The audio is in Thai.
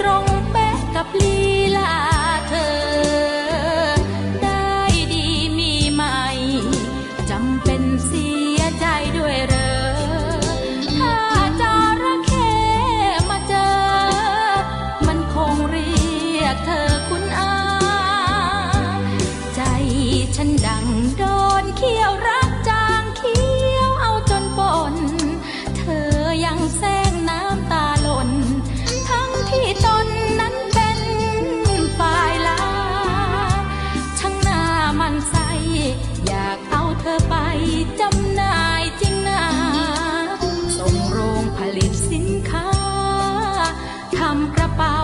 ตรงเป๊ะกับลีลาเธอ ได้ดีมีไหมจำเป็นเสียใจด้วยหรอถ้าจระเข้มาเจอ มันคงเรียกเธอคุณอา ใจฉันดังโดนเขี้ยวรา อยากเอาเธอไปจำหน่ายจริงนะส่งโรงผลิตสินค้าทำกระเป๋า